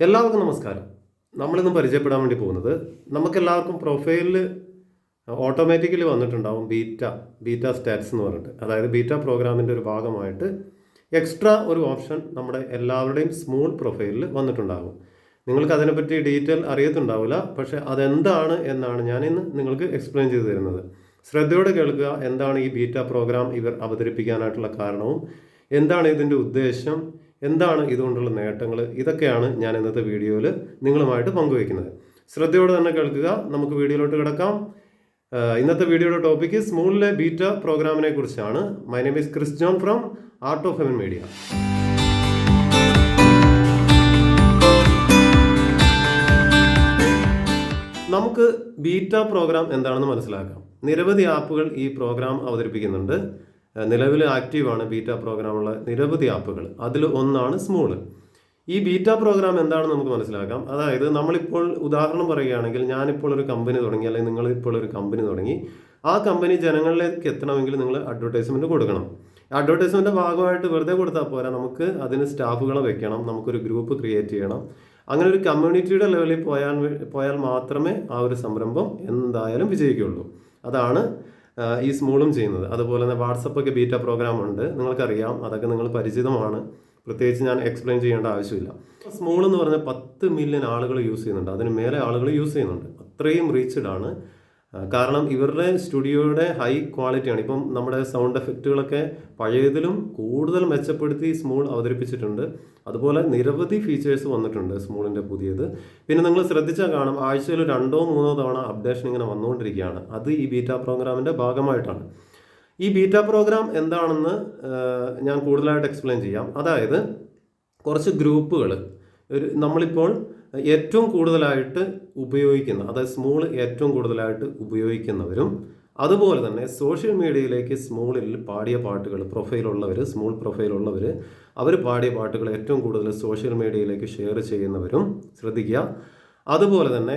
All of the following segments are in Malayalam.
എല്ലാവർക്കും നമസ്കാരം. നമ്മളിന്ന് പരിചയപ്പെടാൻ വേണ്ടി പോകുന്നത് നമുക്കെല്ലാവർക്കും പ്രൊഫൈലിൽ ഓട്ടോമാറ്റിക്കലി വന്നിട്ടുണ്ടാവും ബീറ്റ ബീറ്റ സ്റ്റാറ്റ്സ് എന്ന് പറഞ്ഞിട്ട്. അതായത് ബീറ്റ പ്രോഗ്രാമിന്റെ ഒരു ഭാഗമായിട്ട് എക്സ്ട്രാ ഒരു ഓപ്ഷൻ നമ്മുടെ എല്ലാവരുടെയും സ്മൂൾ പ്രൊഫൈലിൽ വന്നിട്ടുണ്ടാകും നിങ്ങൾക്ക് അതിനെപ്പറ്റി ഡീറ്റെയിൽ അറിയത്തുണ്ടാവില്ല പക്ഷേ അതെന്താണ് എന്നാണ് ഞാൻ ഇന്ന് നിങ്ങൾക്ക് എക്സ്പ്ലെയിൻ ചെയ്തു തരുന്നത്. ശ്രദ്ധയോടെ കേൾക്കുക എന്താണ് ഈ ബീറ്റ പ്രോഗ്രാം ഇവർ അവതരിപ്പിക്കാനായിട്ടുള്ള കാരണവും എന്താണ് ഇതിന്റെ ഉദ്ദേശം എന്താണ് ഇതുകൊണ്ടുള്ള നേട്ടങ്ങൾ ഇതൊക്കെയാണ് ഞാൻ ഇന്നത്തെ വീഡിയോയിൽ നിങ്ങളുമായിട്ട് പങ്കുവയ്ക്കുന്നത്. ശ്രദ്ധയോടെ തന്നെ കേൾക്കുക. നമുക്ക് വീഡിയോയിലോട്ട് കിടക്കാം. ഇന്നത്തെ വീഡിയോയുടെ ടോപ്പിക്ക് സ്മൂളിലെ ബീറ്റ പ്രോഗ്രാമിനെ കുറിച്ചാണ്. My name is John from Art of Heaven media നമുക്ക് ബീറ്റ പ്രോഗ്രാം എന്താണെന്ന് മനസ്സിലാക്കാം. നിരവധി ആപ്പുകൾ ഈ പ്രോഗ്രാം അവതരിപ്പിക്കുന്നുണ്ട്. നിലവിൽ ആക്റ്റീവാണ് ബീറ്റ പ്രോഗ്രാമുള്ള നിരവധി ആപ്പുകൾ. അതിൽ ഒന്നാണ് സ്മൂൾ. ഈ ബീറ്റ പ്രോഗ്രാം എന്താണെന്ന് നമുക്ക് മനസ്സിലാക്കാം. അതായത് നമ്മളിപ്പോൾ ഉദാഹരണം പറയുകയാണെങ്കിൽ ഞാനിപ്പോൾ ഒരു കമ്പനി തുടങ്ങി അല്ലെങ്കിൽ നിങ്ങൾ ഇപ്പോൾ ഒരു കമ്പനി തുടങ്ങി. ആ കമ്പനി ജനങ്ങളിലേക്ക് എത്തണമെങ്കിൽ നിങ്ങൾ അഡ്വർടൈസ്മെന്റ് കൊടുക്കണം. അഡ്വർടൈസ്മെന്റ് ഭാഗമായിട്ട് വെറുതെ കൊടുത്താൽ പോരാ. നമുക്ക് അതിന് സ്റ്റാഫുകളെ വെക്കണം. നമുക്കൊരു ഗ്രൂപ്പ് ക്രിയേറ്റ് ചെയ്യണം. അങ്ങനെ ഒരു കമ്മ്യൂണിറ്റിയുടെ ലെവലിൽ പോയാൽ പോയാൽ മാത്രമേ ആ ഒരു സംരംഭം എന്തായാലും വിജയിക്കുകയുള്ളൂ. അതാണ് ഈ സ്മൂളും ചെയ്യുന്നത്. അതുപോലെ തന്നെ വാട്സപ്പൊക്കെ ബീറ്റ പ്രോഗ്രാം ഉണ്ട്. നിങ്ങൾക്കറിയാം അതൊക്കെ നിങ്ങൾ പരിചിതമാണ്. പ്രത്യേകിച്ച് ഞാൻ എക്സ്പ്ലെയിൻ ചെയ്യേണ്ട ആവശ്യമില്ല. സ്മോൾ എന്ന് പറഞ്ഞാൽ പത്ത് മില്യൺ ആളുകൾ യൂസ് ചെയ്യുന്നുണ്ട്. അതിന് മേലെ ആളുകൾ യൂസ് ചെയ്യുന്നുണ്ട്. അത്രയും റീച്ച്ഡ് ആണ്. കാരണം ഇവരുടെ സ്റ്റുഡിയോയുടെ ഹൈ ക്വാളിറ്റിയാണ്. ഇപ്പം നമ്മുടെ സൗണ്ട് എഫക്റ്റുകളൊക്കെ പഴയതിലും കൂടുതൽ മെച്ചപ്പെടുത്തി സ്മൂൾ അവതരിപ്പിച്ചിട്ടുണ്ട്. അതുപോലെ നിരവധി ഫീച്ചേഴ്സ് വന്നിട്ടുണ്ട് സ്മൂളിന്റെ പുതിയത്. പിന്നെ നിങ്ങൾ ശ്രദ്ധിച്ചാൽ കാണും ആഴ്ചയിൽ രണ്ടോ മൂന്നോ തവണ അപ്ഡേഷൻ ഇങ്ങനെ വന്നുകൊണ്ടിരിക്കുകയാണ്. അത് ഈ ബീറ്റ പ്രോഗ്രാമിന്റെ ഭാഗമായിട്ടാണ്. ഈ ബീറ്റ പ്രോഗ്രാം എന്താണെന്ന് ഞാൻ കൂടുതലായിട്ട് എക്സ്പ്ലെയിൻ ചെയ്യാം. അതായത് കുറച്ച് ഗ്രൂപ്പുകൾ ഒരു നമ്മളിപ്പോൾ ഏറ്റവും കൂടുതലായിട്ട് ഉപയോഗിക്കുന്ന അതായത് സ്മൂൾ ഏറ്റവും കൂടുതലായിട്ട് ഉപയോഗിക്കുന്നവരും അതുപോലെ തന്നെ സോഷ്യൽ മീഡിയയിലേക്ക് സ്മൂളിൽ പാടിയ പാട്ടുകൾ പ്രൊഫൈലുള്ളവർ സ്മൂൾ പ്രൊഫൈലുള്ളവർ അവർ പാടിയ പാട്ടുകൾ ഏറ്റവും കൂടുതൽ സോഷ്യൽ മീഡിയയിലേക്ക് ഷെയർ ചെയ്യുന്നവരും ശ്രദ്ധിക്കുക. അതുപോലെ തന്നെ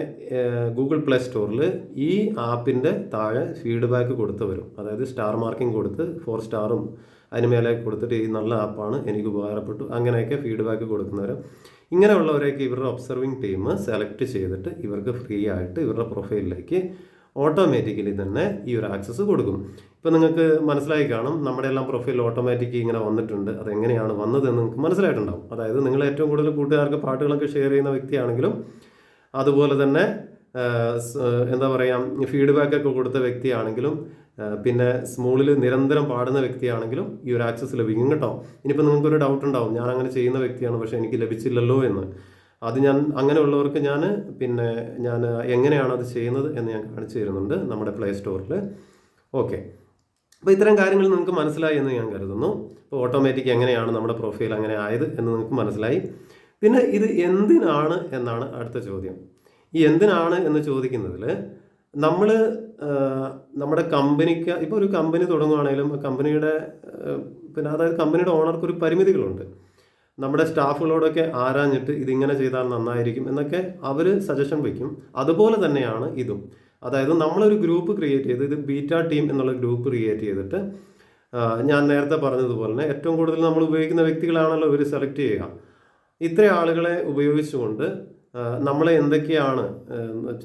ഗൂഗിൾ പ്ലേ സ്റ്റോറിൽ ഈ ആപ്പിന്റെ താഴെ ഫീഡ്ബാക്ക് കൊടുത്തവരും അതായത് സ്റ്റാർ മാർക്കിംഗ് കൊടുത്ത് ഫോർ സ്റ്റാറും അതിന് മേലെ കൊടുത്തിട്ട് ഈ നല്ല ആപ്പാണ് എനിക്ക് ഉപകാരപ്പെട്ടു അങ്ങനെയൊക്കെ ഫീഡ്ബാക്ക് കൊടുക്കുന്നവരും. ഇങ്ങനെയുള്ളവരെയൊക്കെ ഇവരുടെ ഒബ്സർവിങ് ടീം സെലക്ട് ചെയ്തിട്ട് ഇവർക്ക് ഫ്രീ ആയിട്ട് ഇവരുടെ പ്രൊഫൈലിലേക്ക് ഓട്ടോമാറ്റിക്കലി തന്നെ ഈ ഒരു ആക്സസ് കൊടുക്കും. ഇപ്പോൾ നിങ്ങൾക്ക് മനസ്സിലായി കാണും നമ്മുടെ എല്ലാം പ്രൊഫൈൽ ഓട്ടോമാറ്റിക് ഇങ്ങനെ വന്നിട്ടുണ്ട്. അതെങ്ങനെയാണ് വന്നതെന്ന് നിങ്ങൾക്ക് മനസ്സിലായിട്ടുണ്ടാവും. അതായത് നിങ്ങൾ ഏറ്റവും കൂടുതൽ കൂട്ടുകാർക്ക് പാട്ടുകളൊക്കെ ഷെയർ ചെയ്യുന്ന വ്യക്തിയാണെങ്കിലും അതുപോലെ തന്നെ എന്താ പറയുക ഫീഡ്ബാക്ക് ഒക്കെ കൊടുത്ത വ്യക്തിയാണെങ്കിലും പിന്നെ സ്മൂളിൽ നിരന്തരം പാടുന്ന വ്യക്തിയാണെങ്കിലും ഈ ഒരു ആക്സസ് ലഭിക്കും കേട്ടോ. ഇനിയിപ്പോൾ നിങ്ങൾക്കൊരു ഡൗട്ട് ഉണ്ടാവും ഞാൻ അങ്ങനെ ചെയ്യുന്ന വ്യക്തിയാണ് പക്ഷേ എനിക്ക് ലഭിച്ചില്ലല്ലോ എന്ന്. അത് ഞാൻ അങ്ങനെയുള്ളവർക്ക് ഞാൻ പിന്നെ ഞാൻ എങ്ങനെയാണ് അത് ചെയ്യുന്നത് എന്ന് ഞാൻ കാണിച്ചു തരുന്നുണ്ട് നമ്മുടെ പ്ലേ സ്റ്റോറിൽ ഓക്കെ അപ്പോൾ ഇത്തരം കാര്യങ്ങൾ നിങ്ങൾക്ക് മനസ്സിലായി എന്ന് ഞാൻ കരുതുന്നു. അപ്പോൾ ഓട്ടോമാറ്റിക് എങ്ങനെയാണ് നമ്മുടെ പ്രൊഫൈൽ അങ്ങനെ ആയത് എന്ന് നിങ്ങൾക്ക് മനസ്സിലായി. പിന്നെ ഇത് എന്തിനാണ് എന്നാണ് അടുത്ത ചോദ്യം. ഈ എന്തിനാണ് എന്ന് ചോദിക്കുന്നതിൽ നമ്മൾ നമ്മുടെ കമ്പനിക്ക് ഇപ്പോൾ ഒരു കമ്പനി തുടങ്ങുകയാണെങ്കിലും കമ്പനിയുടെ പിന്നെ അതായത് കമ്പനിയുടെ ഓണർക്ക് ഒരു പരിമിതികളുണ്ട്. നമ്മുടെ സ്റ്റാഫുകളോടൊക്കെ ആരാഞ്ഞിട്ട് ഇതിങ്ങനെ ചെയ്താൽ നന്നായിരിക്കും എന്നൊക്കെ അവർ സജഷൻ വയ്ക്കും. അതുപോലെ തന്നെയാണ് ഇതും. അതായത് നമ്മളൊരു ഗ്രൂപ്പ് ക്രിയേറ്റ് ചെയ്ത് ഇത് ബീറ്റ ടീം എന്നുള്ള ഗ്രൂപ്പ് ക്രിയേറ്റ് ചെയ്തിട്ട് ഞാൻ നേരത്തെ പറഞ്ഞതുപോലെ തന്നെ ഏറ്റവും കൂടുതൽ നമ്മൾ ഉപയോഗിക്കുന്ന വ്യക്തികളാണല്ലോ ഇവർ സെലക്ട് ചെയ്യുക. ഇത്ര ആളുകളെ ഉപയോഗിച്ചുകൊണ്ട് ആ, നമ്മളെ എന്തൊക്കെയാണ്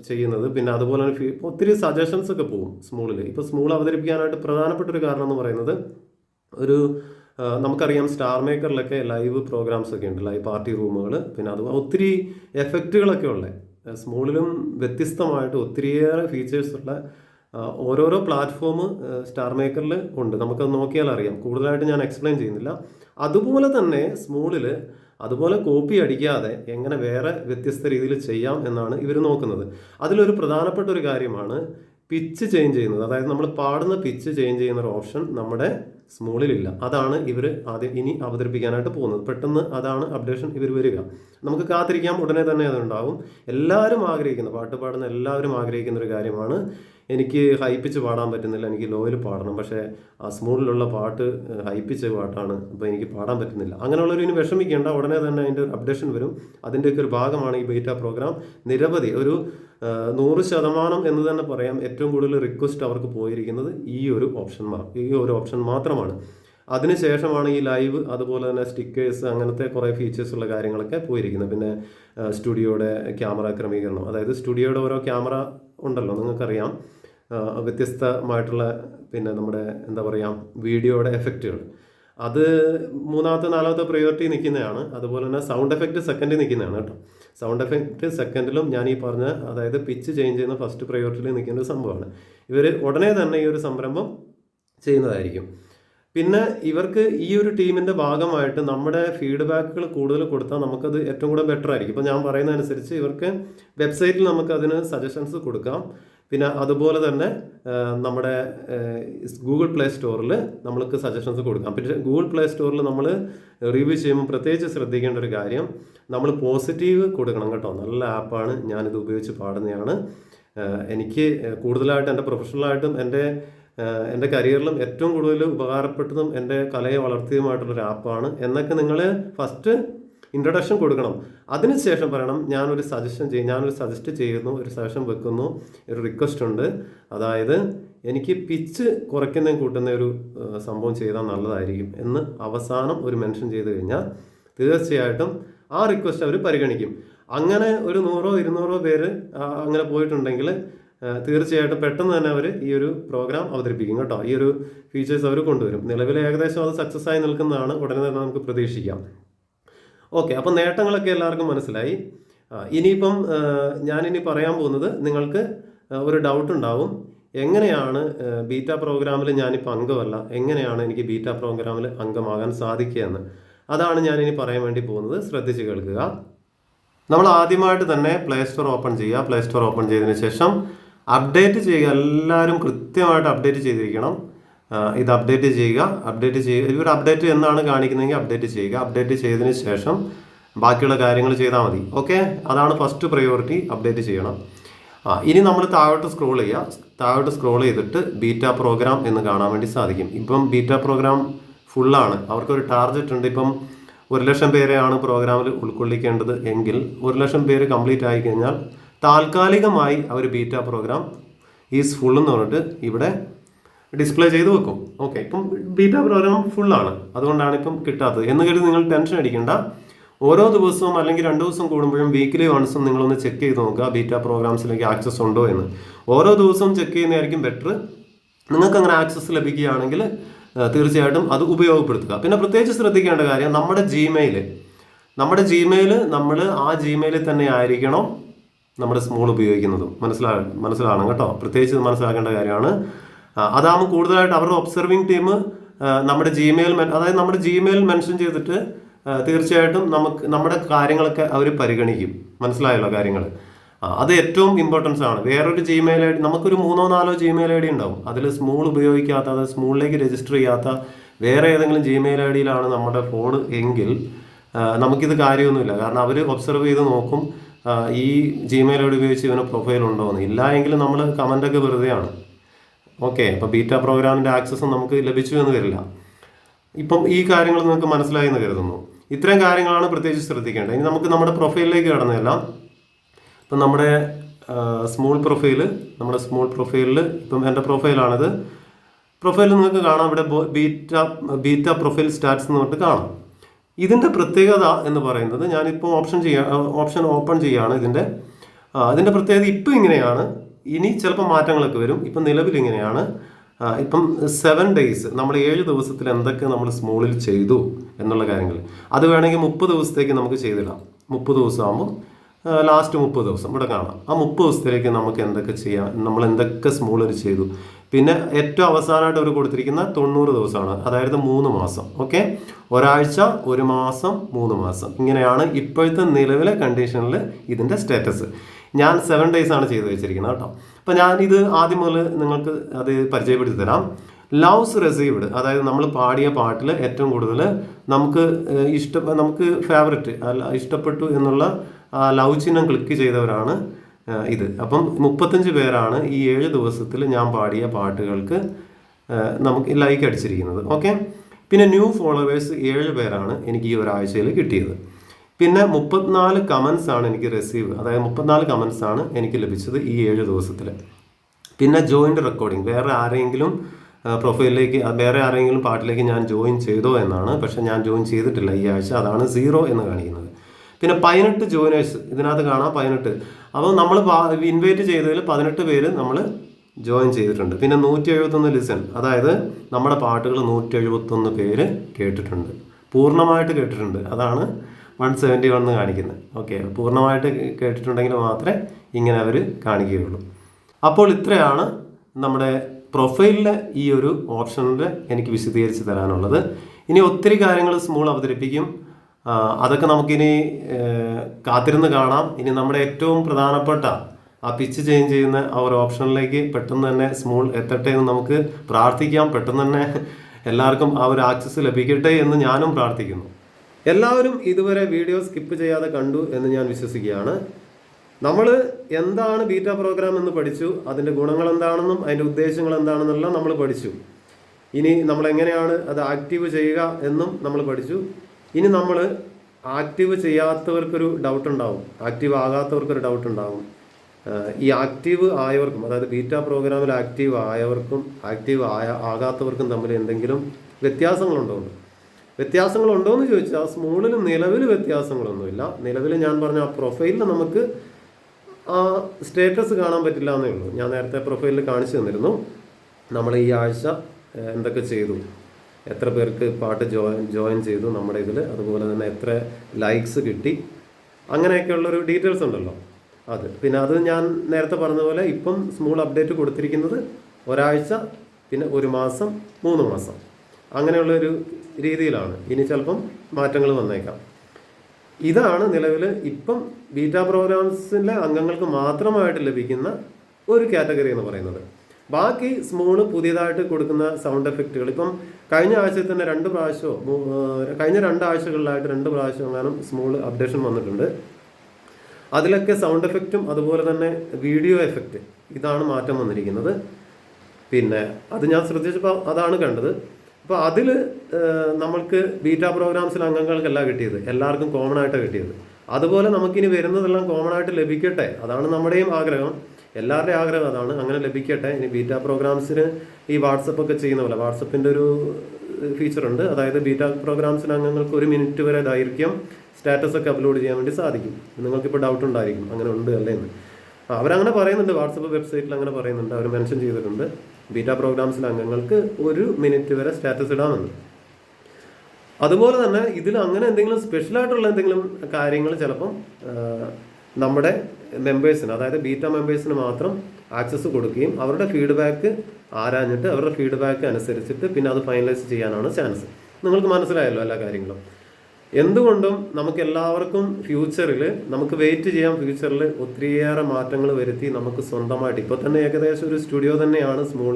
ചെയ്യുന്നത്? പിന്നെ അതുപോലെ തന്നെ ഒത്തിരി സജഷൻസ് ഒക്കെ പോകും സ്മൂളിൽ ഇപ്പോൾ സ്മൂൾ അവതരിപ്പിക്കാനായിട്ട് പ്രധാനപ്പെട്ട ഒരു കാരണം എന്ന് പറയുന്നത് ഒരു നമുക്കറിയാം സ്റ്റാർ മേക്കറിലൊക്കെ ലൈവ് പ്രോഗ്രാംസ് ഒക്കെ ഉണ്ട്. ലൈവ് പാർട്ടി റൂമുകൾ പിന്നെ അതുപോലെ ഒത്തിരി എഫക്റ്റുകളൊക്കെ ഉള്ള സ്മൂളിലും വ്യത്യസ്തമായിട്ട് ഒത്തിരിയേറെ ഫീച്ചേഴ്സ് ഉള്ള ഓരോരോ പ്ലാറ്റ്ഫോം സ്റ്റാർ മേക്കറിൽ ഉണ്ട്. നമുക്കത് നോക്കിയാൽ അറിയാം കൂടുതലായിട്ട് ഞാൻ എക്സ്പ്ലെയിൻ ചെയ്യുന്നില്ല. അതുപോലെ തന്നെ സ്മൂളിൽ അതുപോലെ കോപ്പി അടിക്കാതെ എങ്ങനെ വേറെ വ്യത്യസ്ത രീതിയിൽ ചെയ്യാം എന്നാണ് ഇവർ നോക്കുന്നത്. അതിലൊരു പ്രധാനപ്പെട്ട ഒരു കാര്യമാണ് പിച്ച് ചേഞ്ച് ചെയ്യുന്നത്. അതായത് നമ്മൾ പാടുന്ന പിച്ച് ചേഞ്ച് ചെയ്യുന്ന ഒരു ഓപ്ഷൻ നമ്മുടെ സ്മൂളിലില്ല. അതാണ് ഇവർ ആദ്യം ഇനി അവതരിപ്പിക്കാനായിട്ട് പോകുന്നത്. പെട്ടെന്ന് അതാണ് അപ്ഡേഷൻ ഇവർ വരിക. നമുക്ക് കാത്തിരിക്കാം. ഉടനെ തന്നെ അതുണ്ടാവും എല്ലാവരും ആഗ്രഹിക്കുന്ന പാട്ട് പാടുന്ന എല്ലാവരും ആഗ്രഹിക്കുന്ന ഒരു കാര്യമാണ് എനിക്ക് ഹൈപ്പിച്ച് പാടാൻ പറ്റുന്നില്ല. എനിക്ക് ലോയിൽ പാടണം. പക്ഷേ ആ സ്മൂളിലുള്ള പാട്ട് ഹൈപ്പിച്ച പാട്ടാണ്. അപ്പോൾ എനിക്ക് പാടാൻ പറ്റുന്നില്ല. അങ്ങനെയുള്ളവർ ഇനി വിഷമിക്കേണ്ട. ഉടനെ തന്നെ അതിന്റെ ഒരു അപ്ഡേഷൻ വരും. അതിന്റെയൊക്കെ ഒരു ഭാഗമാണ് ഈ ബീറ്റ പ്രോഗ്രാം. നിരവധി ഒരു നൂറ് ശതമാനം എന്ന് തന്നെ പറയാം. ഏറ്റവും കൂടുതൽ റിക്വസ്റ്റ് അവർക്ക് പോയിരിക്കുന്നത് ഈ ഒരു ഓപ്ഷൻ ഈ ഒരു ഓപ്ഷൻ മാത്രമാണ്. അതിനുശേഷമാണ് ഈ ലൈവ് അതുപോലെ തന്നെ സ്റ്റിക്കേഴ്സ് അങ്ങനത്തെ കുറേ ഫീച്ചേഴ്സ് ഉള്ള കാര്യങ്ങളൊക്കെ പോയിരിക്കുന്നത്. പിന്നെ സ്റ്റുഡിയോയുടെ ക്യാമറ ക്രമീകരണം. അതായത് സ്റ്റുഡിയോയുടെ ഓരോ ക്യാമറ ഉണ്ടല്ലോ നിങ്ങൾക്കറിയാം. വ്യത്യസ്തമായിട്ടുള്ള പിന്നെ നമ്മുടെ എന്താ പറയുക വീഡിയോയുടെ എഫക്റ്റുകൾ അത് മൂന്നാമത്തെ നാലാമത്തെ പ്രയോറിറ്റി നിൽക്കുന്നതാണ്. അതുപോലെ തന്നെ സൗണ്ട് എഫക്റ്റ് സെക്കൻഡിൽ നിൽക്കുന്നതാണ് കേട്ടോ. സൗണ്ട് എഫക്റ്റ് സെക്കൻഡിലും ഞാൻ ഈ പറഞ്ഞ അതായത് പിച്ച് ചേഞ്ച് ചെയ്യുന്ന ഫസ്റ്റ് പ്രയോറിറ്റിയിൽ നിൽക്കുന്ന ഒരു സംഭവമാണ്. ഇവർ ഉടനെ തന്നെ ഈ ഒരു സംരംഭം ചെയ്യുന്നതായിരിക്കും. പിന്നെ ഇവർക്ക് ഈ ഒരു ടീമിന്റെ ഭാഗമായിട്ട് നമ്മുടെ ഫീഡ്ബാക്കുകൾ കൂടുതൽ കൊടുത്താൽ നമുക്കത് ഏറ്റവും കൂടെ ബെറ്റർ ആയിരിക്കും. ഇപ്പോൾ ഞാൻ പറയുന്ന അനുസരിച്ച് ഇവർക്ക് വെബ്സൈറ്റിൽ നമുക്ക് അതിന് സജഷൻസ് കൊടുക്കാം. പിന്നെ അതുപോലെ തന്നെ നമ്മുടെ ഗൂഗിൾ പ്ലേ സ്റ്റോറിൽ നമ്മൾക്ക് സജഷൻസ് കൊടുക്കാം. പിന്നെ ഗൂഗിൾ പ്ലേ സ്റ്റോറിൽ നമ്മൾ റിവ്യൂ ചെയ്യുമ്പോൾ പ്രത്യേകിച്ച് ശ്രദ്ധിക്കേണ്ട ഒരു കാര്യം നമ്മൾ പോസിറ്റീവ് കൊടുക്കണം കേട്ടോ. നല്ല ആപ്പാണ്. ഞാനിത് ഉപയോഗിച്ച് പാടുന്നതാണ്. എനിക്ക് കൂടുതലായിട്ട് എന്റെ പ്രൊഫഷണലായിട്ടും എന്റെ എന്റെ കരിയറിലും ഏറ്റവും കൂടുതൽ ഉപകാരപ്പെട്ടതും എന്റെ കലയെ വളർത്തിയതുമായിട്ടുള്ളൊരു ആപ്പാണ്. എന്നൊക്കെ നിങ്ങൾ ഫസ്റ്റ് ഇൻട്രൊഡക്ഷൻ കൊടുക്കണം. അതിനുശേഷം പറയണം ഞാനൊരു സജഷൻ ചെയ്യും ഞാനൊരു സജസ്റ്റ് ചെയ്യുന്നു ഒരു സജഷൻ വെക്കുന്നു ഒരു റിക്വസ്റ്റ് ഉണ്ട്. അതായത് എനിക്ക് പിച്ച് കുറയ്ക്കുന്നതും കൂട്ടുന്ന ഒരു സംഭവം ചെയ്താൽ നല്ലതായിരിക്കും എന്ന് അവസാനം ഒരു മെൻഷൻ ചെയ്ത് കഴിഞ്ഞാൽ തീർച്ചയായിട്ടും ആ റിക്വസ്റ്റ് അവർ പരിഗണിക്കും. അങ്ങനെ ഒരു നൂറോ ഇരുന്നൂറോ പേര് അങ്ങനെ പോയിട്ടുണ്ടെങ്കിൽ തീർച്ചയായിട്ടും പെട്ടെന്ന് തന്നെ അവർ ഈ ഒരു പ്രോഗ്രാം അവതരിപ്പിക്കും കേട്ടോ. ഈ ഒരു ഫീച്ചേഴ്സ് അവർ കൊണ്ടുവരും. നിലവിൽ ഏകദേശം അത് സക്സസ് ആയി നിൽക്കുന്നതാണ്. ഉടനെ തന്നെ നമുക്ക് പ്രതീക്ഷിക്കാം. ഓക്കെ അപ്പം നേട്ടങ്ങളൊക്കെ എല്ലാവർക്കും മനസ്സിലായി. ഇനിയിപ്പം ഞാനിനി പറയാൻ പോകുന്നത് നിങ്ങൾക്ക് ഒരു ഡൗട്ട് ഉണ്ടാവും. എങ്ങനെയാണ് ബീറ്റ പ്രോഗ്രാമിൽ ഞാനിപ്പോൾ അംഗമല്ല. എങ്ങനെയാണ് എനിക്ക് ബീറ്റ പ്രോഗ്രാമിൽ അംഗമാകാൻ സാധിക്കുക എന്ന് അതാണ് ഞാനിനി പറയാൻ വേണ്ടി പോകുന്നത്. ശ്രദ്ധിച്ച് കേൾക്കുക. നമ്മൾ ആദ്യമായിട്ട് തന്നെ പ്ലേ സ്റ്റോർ ഓപ്പൺ ചെയ്യുക. പ്ലേ സ്റ്റോർ ഓപ്പൺ ചെയ്തതിന് ശേഷം അപ്ഡേറ്റ് ചെയ്യുക. എല്ലാവരും കൃത്യമായിട്ട് അപ്ഡേറ്റ് ചെയ്തിരിക്കണം. ഇത് അപ്ഡേറ്റ് ചെയ്യുക. അപ്ഡേറ്റ് ചെയ്യുക ഇവർ അപ്ഡേറ്റ് എന്നാണ് കാണിക്കുന്നതെങ്കിൽ അപ്ഡേറ്റ് ചെയ്യുക. അപ്ഡേറ്റ് ചെയ്തതിന് ശേഷം ബാക്കിയുള്ള കാര്യങ്ങൾ ചെയ്താൽ മതി. ഓക്കെ അതാണ് ഫസ്റ്റ് പ്രയോറിറ്റി അപ്ഡേറ്റ് ചെയ്യണം. ആ ഇനി നമ്മൾ താഴോട്ട് സ്ക്രോൾ ചെയ്യുക. താഴോട്ട് സ്ക്രോൾ ചെയ്തിട്ട് ബീറ്റ പ്രോഗ്രാം എന്ന് കാണാൻ വേണ്ടി സാധിക്കും. ഇപ്പം ബീറ്റ പ്രോഗ്രാം ഫുള്ളാണ് അവർക്കൊരു ടാർഗറ്റ് ഉണ്ട്. ഇപ്പം ഒരു ലക്ഷം പേരെയാണ് പ്രോഗ്രാമിൽ ഉൾക്കൊള്ളിക്കേണ്ടത് എങ്കിൽ ഒരു ലക്ഷം പേര് കംപ്ലീറ്റ് ആയി കഴിഞ്ഞാൽ താൽക്കാലികമായി അവർ ബീറ്റ പ്രോഗ്രാം ഈസ് ഫുൾ എന്ന് പറഞ്ഞിട്ട് ഇവിടെ ഡിസ്പ്ലേ ചെയ്ത് വെക്കും. ഓക്കെ ഇപ്പം ബീറ്റ പ്രോഗ്രാം ഫുള്ളാണ്. അതുകൊണ്ടാണ് ഇപ്പം കിട്ടാത്തത്. എന്ന് കരുതി നിങ്ങൾ ടെൻഷൻ അടിക്കേണ്ട. ഓരോ ദിവസവും അല്ലെങ്കിൽ രണ്ട് ദിവസം കൂടുമ്പോഴും വീക്കിലി വൺസും നിങ്ങളൊന്ന് ചെക്ക് ചെയ്ത് നോക്കുക ബീറ്റ പ്രോഗ്രാംസിലേക്ക് ആക്സസ് ഉണ്ടോ എന്ന്. ഓരോ ദിവസവും ചെക്ക് ചെയ്യുന്നതായിരിക്കും ബെറ്റർ നിങ്ങൾക്ക് അങ്ങനെ ആക്സസ് ലഭിക്കുകയാണെങ്കിൽ ആ, തീർച്ചയായിട്ടും അത് ഉപയോഗപ്പെടുത്തുക. പിന്നെ പ്രത്യേകിച്ച് ശ്രദ്ധിക്കേണ്ട കാര്യം നമ്മുടെ ജിമെയിൽ നമ്മുടെ ജിമെയിൽ നമ്മൾ ആ ജിമെയിലിൽ തന്നെ ആയിരിക്കണം. നമ്മുടെ സ്മോൾ ഉപയോഗിക്കുന്നതും. മനസ്സിലാ മനസ്സിലാണ് കേട്ടോ. പ്രത്യേകിച്ച് മനസ്സിലാക്കേണ്ട കാര്യമാണ്. അതാകുമ്പോൾ കൂടുതലായിട്ട് അവരുടെ ഒബ്സർവിങ് ടീം നമ്മുടെ ജിമെയിൽ അതായത് നമ്മുടെ ജിമെയിൽ മെൻഷൻ ചെയ്തിട്ട് തീർച്ചയായിട്ടും നമുക്ക് നമ്മുടെ കാര്യങ്ങളൊക്കെ അവർ പരിഗണിക്കും. മനസ്സിലായല്ലോ കാര്യങ്ങൾ അത് ഏറ്റവും ഇമ്പോർട്ടൻസ് ആണ്. വേറൊരു ജിമെയിൽ ഐ ഡി നമുക്കൊരു മൂന്നോ നാലോ ജിമെയിൽ ഐ ഡി ഉണ്ടാവും. അതിൽ സ്മൂൾ ഉപയോഗിക്കാത്ത അത് സ്മൂളിലേക്ക് രജിസ്റ്റർ ചെയ്യാത്ത വേറെ ഏതെങ്കിലും ജിമെയിൽ ഐ ഡിയിലാണ് നമ്മുടെ ഫോൺ എങ്കിൽ നമുക്കിത് കാര്യമൊന്നുമില്ല. കാരണം അവർ ഒബ്സർവ് ചെയ്ത് നോക്കും. ഈ ജിമെയിൽ ഐ ഡി ഉപയോഗിച്ച് ഇവന് പ്രൊഫൈൽ ഉണ്ടോയെന്ന് ഇല്ല എങ്കിൽ നമ്മൾ കമന്റൊക്കെ വെറുതെയാണ്. ഓക്കെ അപ്പോൾ ബീറ്റ പ്രോഗ്രാമിന്റെ ആക്സസ് നമുക്ക് ലഭിച്ചു എന്ന് വരില്ല. ഇപ്പം ഈ കാര്യങ്ങൾ നിങ്ങൾക്ക് മനസ്സിലായി എന്ന് കരുതുന്നു. ഇത്രയും കാര്യങ്ങളാണ് പ്രത്യേകിച്ച് ശ്രദ്ധിക്കേണ്ടത്. ഇനി നമുക്ക് നമ്മുടെ പ്രൊഫൈലിലേക്ക് കടന്നെല്ലാം. ഇപ്പം നമ്മുടെ സ്മോൾ പ്രൊഫൈൽ നമ്മുടെ സ്മോൾ പ്രൊഫൈലിൽ ഇപ്പം എന്റെ പ്രൊഫൈലാണിത് പ്രൊഫൈൽ നിങ്ങൾക്ക് കാണാം. ഇവിടെ ബീറ്റ ബീറ്റ പ്രൊഫൈൽ സ്റ്റാറ്റ്സ് എന്ന് പറഞ്ഞിട്ട് കാണാം. ഇതിന്റെ പ്രത്യേകത എന്ന് പറയുന്നത് ഞാനിപ്പോൾ ഓപ്ഷൻ ചെയ്യാ ഓപ്ഷൻ ഓപ്പൺ ചെയ്യുകയാണ് ഇതിന്റെ ഇതിന്റെ പ്രത്യേകത ഇപ്പം ഇങ്ങനെയാണ്. ഇനി ചിലപ്പോൾ മാറ്റങ്ങളൊക്കെ വരും. ഇപ്പം നിലവിൽ ഇങ്ങനെയാണ്. ഇപ്പം സെവൻ ഡേയ്സ് നമ്മൾ ഏഴ് ദിവസത്തിൽ എന്തൊക്കെ നമ്മൾ സ്മോളിൽ ചെയ്തു എന്നുള്ള കാര്യങ്ങൾ. അത് വേണമെങ്കിൽ മുപ്പത് ദിവസത്തേക്ക് നമുക്ക് ചെയ്തിടാം. മുപ്പത് ദിവസമാകുമ്പോൾ ലാസ്റ്റ് മുപ്പത് ദിവസം. ഇവിടെ കാണാം. ആ മുപ്പത് ദിവസത്തിലേക്ക് നമുക്ക് എന്തൊക്കെ ചെയ്യാം? നമ്മൾ എന്തൊക്കെ സ്മോളിൽ ചെയ്തു? പിന്നെ ഏറ്റവും അവസാനമായിട്ട് അവർ കൊടുത്തിരിക്കുന്ന തൊണ്ണൂറ് ദിവസമാണ്. അതായത് മൂന്ന് മാസം. ഓക്കെ? ഒരാഴ്ച ഒരു മാസം മൂന്ന് മാസം. ഇങ്ങനെയാണ് ഇപ്പോഴത്തെ നിലവിലെ കണ്ടീഷനിൽ ഇതിന്റെ സ്റ്റാറ്റസ് ഞാൻ സെവൻ ഡേയ്സ് ആണ് ചെയ്തു വെച്ചിരിക്കുന്നത് കേട്ടോ. അപ്പം ഞാനിത് ആദ്യം മുതൽ നിങ്ങൾക്ക് അത് പരിചയപ്പെടുത്തി തരാം. ലവ്സ് റെസീവ്ഡ് അതായത് നമ്മൾ പാടിയ പാട്ടിൽ ഏറ്റവും കൂടുതൽ നമുക്ക് ഇഷ്ട നമുക്ക് ഫേവററ്റ് അല്ല ഇഷ്ടപ്പെട്ടു എന്നുള്ള ലവ് ചിഹ്നം ക്ലിക്ക് ചെയ്തവരാണ് ഇത്. അപ്പം മുപ്പത്തഞ്ച് പേരാണ് ഈ ഏഴ് ദിവസത്തിൽ ഞാൻ പാടിയ പാട്ടുകൾക്ക് നമുക്ക് ലൈക്ക് അടിച്ചിരിക്കുന്നത്. ഓക്കെ പിന്നെ ന്യൂ ഫോളോവേഴ്സ് ഏഴ് പേരാണ് എനിക്ക് ഈ ഒരാഴ്ചയിൽ കിട്ടിയത്. പിന്നെ മുപ്പത്തിനാല് കമൻസ് ആണ് എനിക്ക് റിസീവ് അതായത് മുപ്പത്തിനാല് കമൻസ് ആണ് എനിക്ക് ലഭിച്ചത് ഈ ഏഴ് ദിവസത്തിൽ. പിന്നെ ജോയിന്റ് റെക്കോർഡിംഗ് വേറെ ആരെങ്കിലും പ്രൊഫൈലിലേക്ക് വേറെ ആരെങ്കിലും പാട്ടിലേക്ക് ഞാൻ ജോയിൻ ചെയ്തോ എന്നാണ്. പക്ഷേ ഞാൻ ജോയിൻ ചെയ്തിട്ടില്ല ഈ ആഴ്ച. അതാണ് സീറോ എന്ന് കാണിക്കുന്നത്. പിന്നെ പതിനെട്ട് ജോയിനേഴ്സ് ഇതിനകത്ത് കാണാം പതിനെട്ട്. അപ്പോൾ നമ്മൾ ഇൻവൈറ്റ് ചെയ്തതിൽ പതിനെട്ട് പേര് നമ്മൾ ജോയിൻ ചെയ്തിട്ടുണ്ട്. പിന്നെ നൂറ്റി എഴുപത്തൊന്ന് ലിസൺ അതായത് നമ്മുടെ പാട്ടുകൾ നൂറ്റി എഴുപത്തൊന്ന് പേര് കേട്ടിട്ടുണ്ട്. പൂർണമായിട്ട് കേട്ടിട്ടുണ്ട്. അതാണ് വൺ സെവന്റി വൺ കാണിക്കുന്നത്. ഓക്കെ പൂർണമായിട്ട് കേട്ടിട്ടുണ്ടെങ്കിൽ മാത്രമേ ഇങ്ങനെ അവർ കാണിക്കുകയുള്ളൂ. അപ്പോൾ ഇത്രയാണ് നമ്മുടെ പ്രൊഫൈലിലെ ഈ ഒരു ഓപ്ഷനിൽ എനിക്ക് വിശദീകരിച്ച് തരാനുള്ളത്. ഇനി ഒത്തിരി കാര്യങ്ങൾ സ്മൂൾ അവതരിപ്പിക്കും. അതൊക്കെ നമുക്കിനി കാത്തിരുന്ന് കാണാം. ഇനി നമ്മുടെ ഏറ്റവും പ്രധാനപ്പെട്ട ആ പിച്ച് ചേഞ്ച് ചെയ്യുന്ന ആ ഒരു ഓപ്ഷനിലേക്ക് പെട്ടെന്ന് തന്നെ സ്മൂൾ എത്തട്ടെ എന്ന് നമുക്ക് പ്രാർത്ഥിക്കാം. പെട്ടെന്ന് തന്നെ എല്ലാവർക്കും ആ ഒരു ആക്സസ് ലഭിക്കട്ടെ എന്ന് ഞാനും പ്രാർത്ഥിക്കുന്നു. എല്ലാവരും ഇതുവരെ വീഡിയോ സ്കിപ്പ് ചെയ്യാതെ കണ്ടു എന്ന് ഞാൻ വിശ്വസിക്കുകയാണ്. നമ്മൾ എന്താണ് ബീറ്റ പ്രോഗ്രാം എന്ന് പഠിച്ചു? അതിന്റെ ഗുണങ്ങൾ എന്താണെന്നും അതിന്റെ ഉദ്ദേശങ്ങൾ എന്താണെന്നെല്ലാം നമ്മൾ പഠിച്ചു. ഇനി നമ്മൾ എങ്ങനെയാണ് അത് ആക്റ്റീവ് ചെയ്യുക എന്നും നമ്മൾ പഠിച്ചു. ഇനി നമ്മൾ ആക്റ്റീവ് ചെയ്യാത്തവർക്കൊരു ഡൗട്ട് ഉണ്ടാവും. ആക്റ്റീവ് ആകാത്തവർക്കൊരു ഡൗട്ട് ഉണ്ടാവും. ഈ ആക്റ്റീവ് ആയവർക്കും അതായത് ബീറ്റ പ്രോഗ്രാമിൽ ആക്റ്റീവ് ആയവർക്കും ആക്റ്റീവ് ആയ ആകാത്തവർക്കും തമ്മിൽ എന്തെങ്കിലും വ്യത്യാസങ്ങളുണ്ടോ? വ്യത്യാസങ്ങളുണ്ടോ എന്ന് ചോദിച്ചാൽ സ്മൂളിൽ നിലവിൽ വ്യത്യാസങ്ങളൊന്നുമില്ല. നിലവിൽ ഞാൻ പറഞ്ഞ ആ പ്രൊഫൈലിൽ നമുക്ക് ആ സ്റ്റേറ്റസ് കാണാൻ പറ്റില്ല എന്നേ ഉള്ളൂ. ഞാൻ നേരത്തെ പ്രൊഫൈലിൽ കാണിച്ചു തന്നിരുന്നു. നമ്മൾ ഈ ആഴ്ച എന്തൊക്കെ ചെയ്തു? എത്ര പേർക്ക് പാട്ട് ജോയിൻ ജോയിൻ ചെയ്തു നമ്മുടെ ഇതിൽ അതുപോലെ തന്നെ എത്ര ലൈക്സ് കിട്ടി. അങ്ങനെയൊക്കെയുള്ളൊരു ഡീറ്റെയിൽസ് ഉണ്ടല്ലോ. അത്. പിന്നെ അത് ഞാൻ നേരത്തെ പറഞ്ഞതുപോലെ പോലെ ഇപ്പം സ്മൂൾ അപ്ഡേറ്റ് കൊടുത്തിരിക്കുന്നത് ഒരാഴ്ച പിന്നെ ഒരു മാസം മൂന്ന് മാസം. അങ്ങനെയുള്ളൊരു രീതിയിലാണ്. ഇനി ചിലപ്പം മാറ്റങ്ങൾ വന്നേക്കാം. ഇതാണ് നിലവിൽ ഇപ്പം ബീറ്റ പ്രോഗ്രാംസിലെ അംഗങ്ങൾക്ക് മാത്രമായിട്ട് ലഭിക്കുന്ന ഒരു കാറ്റഗറി എന്ന് പറയുന്നത്. ബാക്കി സ്മൂണ് പുതിയതായിട്ട് കൊടുക്കുന്ന സൗണ്ട് എഫക്റ്റുകൾ ഇപ്പം കഴിഞ്ഞ ആഴ്ചയിൽ തന്നെ രണ്ട് പ്രാവശ്യമോ കഴിഞ്ഞ രണ്ട് കഴിഞ്ഞ രണ്ടാഴ്ചകളിലായിട്ട് രണ്ട് പ്രാവശ്യം എങ്ങാനും അപ്ഡേഷൻ വന്നിട്ടുണ്ട്. അതിലൊക്കെ സൗണ്ട് എഫക്റ്റും അതുപോലെ തന്നെ വീഡിയോ എഫക്റ്റ് ഇതാണ് മാറ്റം വന്നിരിക്കുന്നത്. പിന്നെ അത് ഞാൻ ശ്രദ്ധിച്ചപ്പോൾ അതാണ് കണ്ടത്. അപ്പോൾ അതിൽ നമ്മൾക്ക് ബീറ്റാ പ്രോഗ്രാംസിൽ അംഗങ്ങൾക്കല്ല കിട്ടിയത്. എല്ലാവർക്കും കോമൺ ആയിട്ടാണ് കിട്ടിയത്. അതുപോലെ നമുക്കിനി വരുന്നതെല്ലാം കോമൺ ആയിട്ട് ലഭിക്കട്ടെ. അതാണ് നമ്മുടെയും ആഗ്രഹം. എല്ലാവരുടെയും ആഗ്രഹം അതാണ്. അങ്ങനെ ലഭിക്കട്ടെ. ഇനി ബീറ്റാ പ്രോഗ്രാംസിന് ഈ വാട്സപ്പ് ഒക്കെ ചെയ്യുന്ന പോലെ വാട്സപ്പിന്റെ ഒരു ഫീച്ചറുണ്ട്. അതായത് ബീറ്റാ പ്രോഗ്രാംസിന് അംഗങ്ങൾക്ക് ഒരു മിനിറ്റ് വരെ ദൈർഘ്യം സ്റ്റാറ്റസ് ഒക്കെ അപ്ലോഡ് ചെയ്യാൻ വേണ്ടി സാധിക്കും. നിങ്ങൾക്കിപ്പോൾ ഡൗട്ട് ഉണ്ടായിരിക്കും. അങ്ങനെ ഉണ്ട് അല്ലേ എന്ന്. അവരങ്ങനെ പറയുന്നുണ്ട്. വാട്സപ്പ് വെബ്സൈറ്റിൽ അങ്ങനെ പറയുന്നുണ്ട്. അവർ മെൻഷൻ ചെയ്തിട്ടുണ്ട്. ബീറ്റാ പ്രോഗ്രാംസിലെ അംഗങ്ങൾക്ക് ഒരു മിനിറ്റ് വരെ സ്റ്റാറ്റസ് ഇടാമെന്ന്. അതുപോലെ തന്നെ ഇതിൽ അങ്ങനെ എന്തെങ്കിലും സ്പെഷ്യലായിട്ടുള്ള എന്തെങ്കിലും കാര്യങ്ങൾ ചിലപ്പം നമ്മുടെ മെമ്പേഴ്സിന് അതായത് ബീറ്റ മെമ്പേഴ്സിന് മാത്രം ആക്സസ് കൊടുക്കുകയും അവരുടെ ഫീഡ്ബാക്ക് ആരാഞ്ഞിട്ട് അവരുടെ ഫീഡ്ബാക്ക് അനുസരിച്ചിട്ട് പിന്നെ അത് ഫൈനലൈസ് ചെയ്യാനാണ് ചാൻസ് നിങ്ങൾക്ക് മനസ്സിലായല്ലോ എല്ലാ കാര്യങ്ങളും. എന്തുകൊണ്ടും നമുക്ക് എല്ലാവർക്കും ഫ്യൂച്ചറിൽ നമുക്ക് വെയിറ്റ് ചെയ്യാം ഫ്യൂച്ചറിൽ ഒത്തിരിയേറെ മാറ്റങ്ങൾ വരുത്തി നമുക്ക് സ്വന്തമായിട്ട്. ഇപ്പോൾ തന്നെ ഏകദേശം ഒരു സ്റ്റുഡിയോ തന്നെയാണ് സ്മൂൾ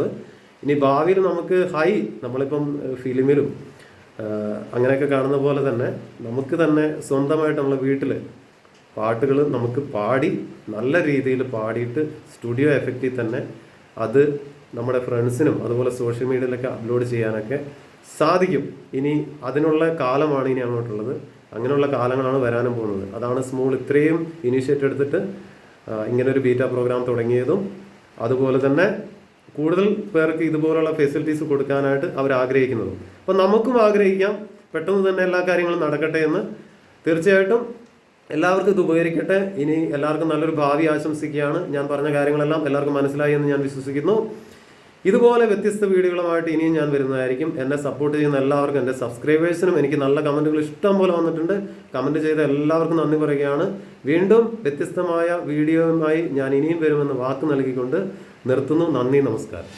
ഇനി ഭാവിയിൽ നമുക്ക് ഹൈ നമ്മളിപ്പം ഫിലിമിലും അങ്ങനെയൊക്കെ കാണുന്ന പോലെ തന്നെ നമുക്ക് തന്നെ സ്വന്തമായിട്ട് നമ്മളെ വീട്ടിൽ പാട്ടുകൾ നമുക്ക് പാടി നല്ല രീതിയിൽ പാടിയിട്ട് സ്റ്റുഡിയോ എഫക്റ്റിൽ തന്നെ അത് നമ്മുടെ ഫ്രണ്ട്സിനും അതുപോലെ സോഷ്യൽ മീഡിയയിലൊക്കെ അപ്ലോഡ് ചെയ്യാനൊക്കെ സാധിക്കും. ഇനി അതിനുള്ള കാലമാണ് ഇനി അങ്ങോട്ടുള്ളത്. അങ്ങനെയുള്ള കാലങ്ങളാണ് വരാനും പോകുന്നത്. അതാണ് സ്മൂൾ ഇത്രയും ഇനീഷ്യേറ്റ് എടുത്തിട്ട് ഇങ്ങനൊരു ബീറ്റ പ്രോഗ്രാം തുടങ്ങിയതും അതുപോലെ തന്നെ കൂടുതൽ പേർക്ക് ഇതുപോലുള്ള ഫെസിലിറ്റീസ് കൊടുക്കാനായിട്ട് അവർ ആഗ്രഹിക്കുന്നതും. അപ്പോൾ നമുക്കും ആഗ്രഹിക്കാം. പെട്ടെന്ന് തന്നെ എല്ലാ കാര്യങ്ങളും നടക്കട്ടെ എന്ന്. തീർച്ചയായിട്ടും എല്ലാവർക്കും ഇത് ഉപകരിക്കട്ടെ. ഇനി എല്ലാവർക്കും നല്ലൊരു ഭാവി ആശംസിക്കുകയാണ്. ഞാൻ പറഞ്ഞ കാര്യങ്ങളെല്ലാം എല്ലാവർക്കും മനസ്സിലായി എന്ന് ഞാൻ വിശ്വസിക്കുന്നു. ഇതുപോലെ വ്യത്യസ്ത വീഡിയോകളുമായിട്ട് ഇനിയും ഞാൻ വരുന്നതായിരിക്കും. എന്നെ സപ്പോർട്ട് ചെയ്യുന്ന എല്ലാവർക്കും എന്റെ സബ്സ്ക്രൈബേഴ്സിനും എനിക്ക് നല്ല കമന്റുകൾ ഇഷ്ടം പോലെ വന്നിട്ടുണ്ട്. കമന്റ് ചെയ്ത എല്ലാവർക്കും നന്ദി പറയുകയാണ്. വീണ്ടും വ്യത്യസ്തമായ വീഡിയോയുമായി ഞാൻ ഇനിയും വരുമെന്ന് വാക്ക് നൽകിക്കൊണ്ട് നിർത്തുന്നു. നന്ദി നമസ്കാരം.